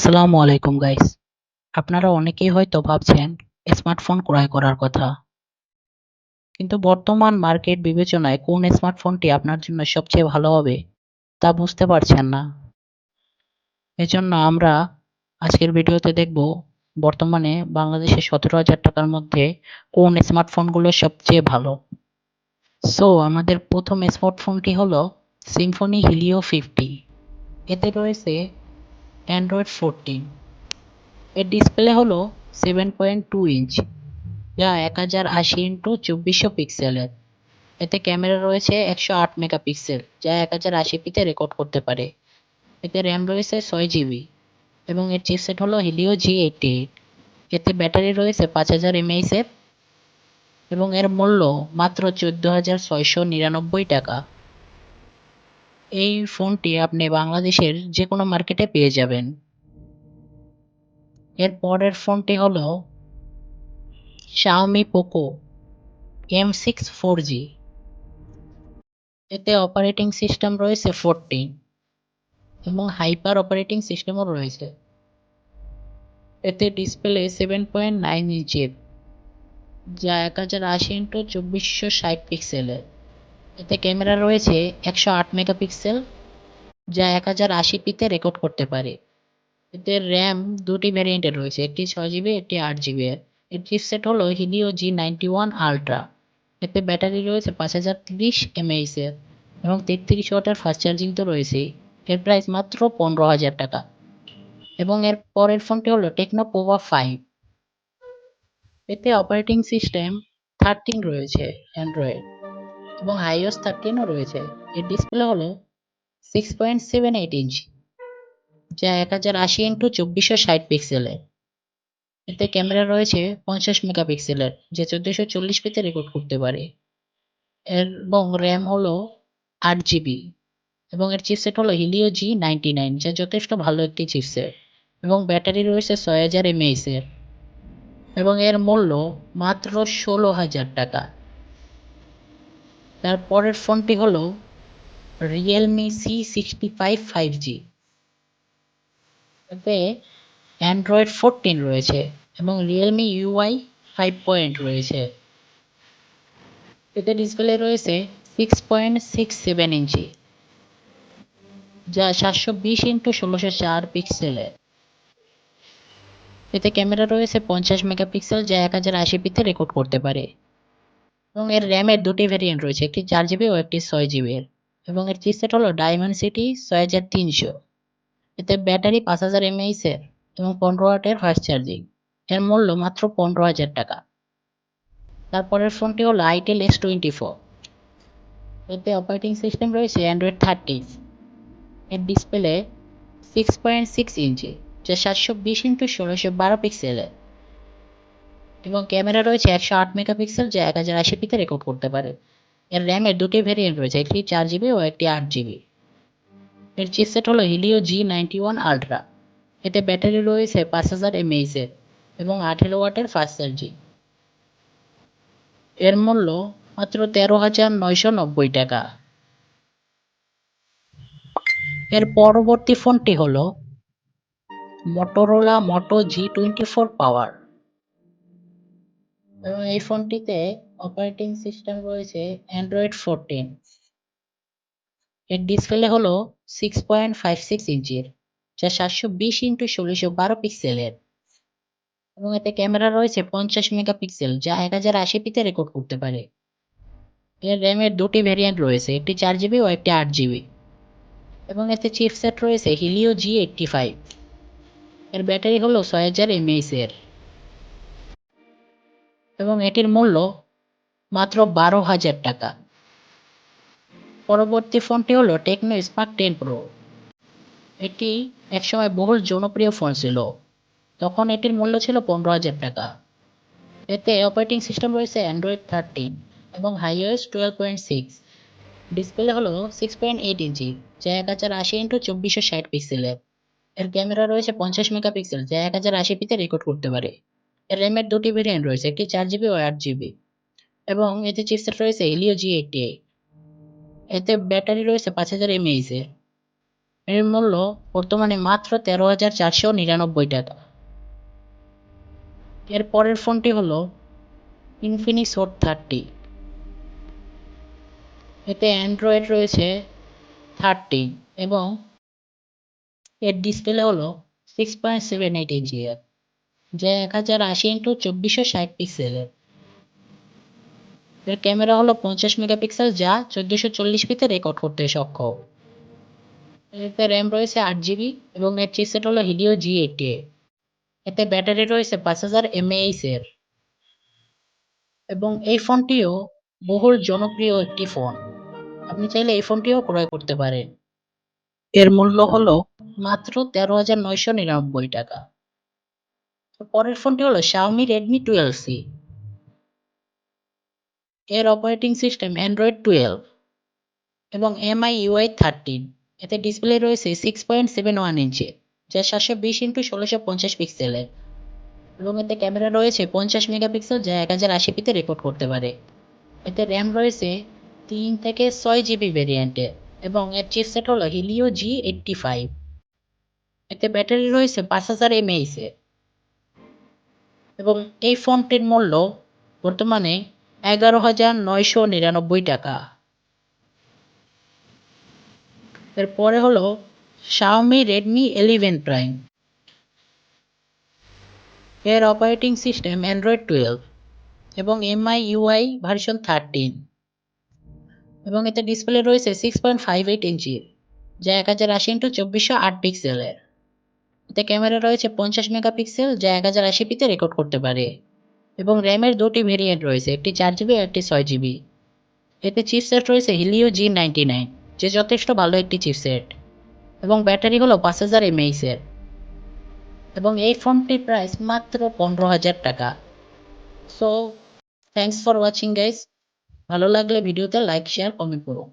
আসসালামু আলাইকুম গাইস আপনারা অনেকেই হয়তো ভাবছেন স্মার্টফোন ক্রয় করার কথা। কিন্তু বর্তমান মার্কেট বিবেচনায় কোন স্মার্টফোনটি আপনার জন্য সবচেয়ে ভালো হবে, তা বুঝতে পারছেন না। এজন্য আমরা আজকের ভিডিওতে দেখব বর্তমানে বাংলাদেশে সতেরো হাজার টাকার মধ্যে কোন স্মার্টফোনগুলো সবচেয়ে ভালো। সো আমাদের প্রথম স্মার্টফোনটি হলো সিম্ফনি হিলিও ফিফটি এতে রয়েছে অ্যান্ড্রয়েড ফোরটিন এর ডিসপ্লে হলো সেভেন পয়েন্ট টু ইঞ্চ যা এক হাজার আশি ইন্টু চব্বিশশো পিক্সেলের এতে ক্যামেরা রয়েছে একশো আট মেগাপিক্সেল যা এক হাজার আশি পিতে রেকর্ড করতে পারে। এতে র্যাম রয়েছে ছয় জিবি এবং এর চিপসেট হলো হিলিও জি এইটটি এইট এতে ব্যাটারি রয়েছে পাঁচ হাজার এমএইচের এবং এর মূল্য মাত্র চোদ্দ হাজার ছয়শো নিরানব্বই টাকা। এই ফোনটি আপনি বাংলাদেশের যে কোনো মার্কেটে পেয়ে যাবেন। এর পরের ফোনটি হলো Xiaomi Poco M six four G এতে অপারেটিং সিস্টেম রয়েছে ফোরটিন এবং হাইপার অপারেটিং সিস্টেমও রয়েছে। এতে ডিসপ্লে সেভেন পয়েন্ট নাইন ইঞ্চের যা এক হাজার আশি ইন্টু চব্বিশশো ষাট পিক্সেলের এতে ক্যামেরা রয়েছে একশো আট মেগাপিক্সেল, যা এক হাজার আশি পিতে রেকর্ড করতে পারে। এতে র্যাম দুটি ভ্যারিয়েন্টের রয়েছে, একটি ছয় জিবি, একটি আট জিবি। এর চিপসেট হলো Helio G ninety one ultra. এতে ব্যাটারি রয়েছে পাঁচ হাজার তিরিশ এমএইচের এবং তেত্রিশ ওয়াটের ফাস্ট চার্জিং তো রয়েছেই। এর প্রাইস মাত্র পনেরো হাজার টাকা। এবং এর পরের ফোনটি হলো টেকনো পোভা ফাইভ। এতে অপারেটিং সিস্টেম থার্টিন রয়েছে অ্যান্ড্রয়েড। এবং আইওএস থার্টিনও রয়েছে। এর ডিসপ্লে হলো six point seven eight inch যা এক হাজার আশি ইন্টু চব্বিশশো ষাট পিক্সেলের এতে ক্যামেরা রয়েছে পঞ্চাশ মেগাপিক্সেলের যে চোদ্দোশো চল্লিশ পিতে রেকর্ড করতে পারে। এবং র্যাম হলো আট জিবি এবং এর চিপসেট হলো হিলিও জি নাইনটি নাইন যা যথেষ্ট ভালো একটি চিপসেট এবং ব্যাটারি রয়েছে ছয় হাজার এমএইচের এবং এর মূল্য মাত্র ষোলো হাজার টাকা। তার পরের ফোনটি হলো Realme C sixty five five G এতে অ্যান্ড্রয়েড ফোরটিন রয়েছে এবং রিয়েলমি ইউআই ফাইভ পয়েন্ট রয়েছে। এতে ডিসপ্লে রয়েছে six point six seven inch যা সাতশো বিশ ইন্টু ষোলোশো চার পিক্সেলের এতে ক্যামেরা রয়েছে পঞ্চাশ মেগাপিক্সেল যা এক হাজার আশি পিতে রেকর্ড করতে পারে। এবং এর র্যামের দুটি ভ্যারিয়েন্ট রয়েছে, একটি চার জিবি ও একটি ছয় জিবির এবং এর চিপসেট হলো ডায়মন্ড সিটি ছয় হাজার তিনশো। এতে ব্যাটারি পাঁচ হাজার এমএইচের এবং পনেরো ওয়াটের ফাস্ট চার্জিং এর মূল্য মাত্র পনেরো হাজার টাকা। তারপরের ফোনটি হলো আইটেল এস টোয়েন্টি ফোর এতে অপারেটিং সিস্টেম রয়েছে অ্যান্ড্রয়েড থার্টি এর display six point six inch যা সাতশো বিশ ইন্টু ষোলোশো বারো পিক্সেলের এবং ক্যামেরা রয়েছে একশো আট মেগাপিক্সেল, যা এক হাজার আশি পিতে রেকর্ড করতে পারে। এর র্যামের দুটি ভেরিয়েন্ট রয়েছে, একটি চার জিবি ও একটি আট জিবি এর চিপসেট হলো Helio G ninety one ultra এতে ব্যাটারি রয়েছে পাঁচ হাজার এমএইচের এবং আঠেরো ওয়াটের ফাস্ট চার্জিং এর মূল্য মাত্র তেরো হাজার নয়শো নব্বই টাকা। এর পরবর্তী ফোনটি হলো Motorola Moto G twenty four power এবং এই ফোনটিতে অপারেটিং সিস্টেম রয়েছে অ্যান্ড্রয়েড ফোরটিন এর ডিসপ্লে হলো সিক্স পয়েন্ট ফাইভ সিক্স ইঞ্চির, যা সাতশো বিশ ইন্টু ষোলোশো বারো পিক্সেলের এবং এতে ক্যামেরা রয়েছে পঞ্চাশ মেগাপিক্সেল যা এক হাজার আশি পিতে রেকর্ড করতে পারে। এর র্যামের দুটি ভ্যারিয়েন্ট রয়েছে, একটি চার জিবি ও একটি আট জিবি এবং এতে চিপসেট রয়েছে হিলিও জি এইটটি ফাইভ এর ব্যাটারি হলো ছয় হাজার এমএইচের এবং এটির মূল্য মাত্র বারো হাজার টাকা। পরবর্তী ফোনটি হলো টেকনো স্মার্ট টেন প্রো এটি একসময় বহুল জনপ্রিয় ফোন ছিল। তখন এটির মূল্য ছিল পনেরো হাজার টাকা। এতে অপারেটিং সিস্টেম রয়েছে অ্যান্ড্রয়েড থার্টিন এবং HiOS twelve point six display হলো সিক্স পয়েন্ট এইট ইঞ্চি যা এক হাজার আশি ইন্টু চব্বিশশো ষাট পিক্সেলের এর। ক্যামেরা রয়েছে পঞ্চাশ মেগাপিক্সেল যা এক হাজার আশি পিতে রেকর্ড করতে পারে। র্যামের দুটি ভেরিয়েন্ট রয়েছে, একটি চার জিবি ও আট জিবি এবং এতে চিপসেট রয়েছে হিলিও জি এইটটি এতে ব্যাটারি রয়েছে পাঁচ হাজার এমএইচে এর মূল্য বর্তমানে মাত্র তেরো হাজার চারশো নিরানব্বই টাকা। এর পরের ফোনটি হলো ইনফিনিক্স হোট থার্টি এতে অ্যান্ড্রয়েড রয়েছে থার্টি এবং এর ডিসপ্লে হলো সিক্স পয়েন্ট সেভেন এইট ইঞ্চিয়ার যা এক হাজার আশি ইন্টু চব্বিশশো ষাট পিক্সেলের। এর ক্যামেরা হলো পঞ্চাশ মেগাপিক্সেল যা চোদ্দোশো চল্লিশ পিতে রেকর্ড করতে সক্ষম। এতে র্যাম রয়েছে আট জিবি এবং এর চিপসেট হলো হিলিও জি এইটি এতে ব্যাটারি রয়েছে পাঁচ হাজার এমএএইচ এর। এবং এই ফোনটিও বহুল জনপ্রিয় একটি ফোন। আপনি চাইলে এই ফোনটিও ক্রয় করতে পারেন। এর মূল্য হলো মাত্র তেরো হাজার নয়শো নিরানব্বই টাকা। পরের ফোনটি হলো Xiaomi Redmi 12C এর অপারেটিং সিস্টেম অ্যান্ড্রয়েড টুয়েলভ এবং এমআই ইউআই থার্টিন এতে ডিসপ্লে রয়েছে সিক্স পয়েন্ট সেভেন ওয়ান ইঞ্চি, যা সাতশো বিশ ইন্টু ষোলোশো পঞ্চাশ পিক্সেলের এবং এতে ক্যামেরা রয়েছে পঞ্চাশ মেগাপিক্সেল যা এক হাজার আশি পিতে রেকর্ড করতে পারে। এতে র্যাম রয়েছে তিন থেকে ছয় জিবি ভেরিয়েন্টে এবং এর চিপসেট হলো হিলিও জি এইটটি ফাইভ এতে ব্যাটারি রয়েছে পাঁচ হাজার এমএইচ এবং এই ফোনটির মূল্য বর্তমানে এগারো হাজার নয়শো নিরানব্বই টাকা। এরপরে হলো Xiaomi Redmi 11 Prime এর অপারেটিং সিস্টেম অ্যান্ড্রয়েড টুয়েলভ এবং এমআই ইউআই ভার্সন থার্টিন এবং এতে ডিসপ্লে রয়েছে সিক্স পয়েন্ট ফাইভ এইট ইঞ্চির যা এক হাজার আশি ইন্টু চব্বিশশো আট পিক্সেলের এতে ক্যামেরা রয়েছে পঞ্চাশ মেগাপিক্সেল, যা এক হাজার আশি পিতে রেকর্ড করতে পারে। এবং র্যামের দুটি ভেরিয়েন্ট রয়েছে, একটি চার জিবি আর একটি ছয় জিবি। এতে চিপসেট রয়েছে হিলিও জি নাইনটি নাইন যে যথেষ্ট ভালো একটি চিপসেট এবং ব্যাটারি হলো পাঁচ হাজার এমএইচ এর। এবং এই ফোনটির প্রাইস মাত্র পনেরো হাজার টাকা। So thanks for watching guys ভালো লাগলে ভিডিওতে লাইক শেয়ার কমেন্ট করুন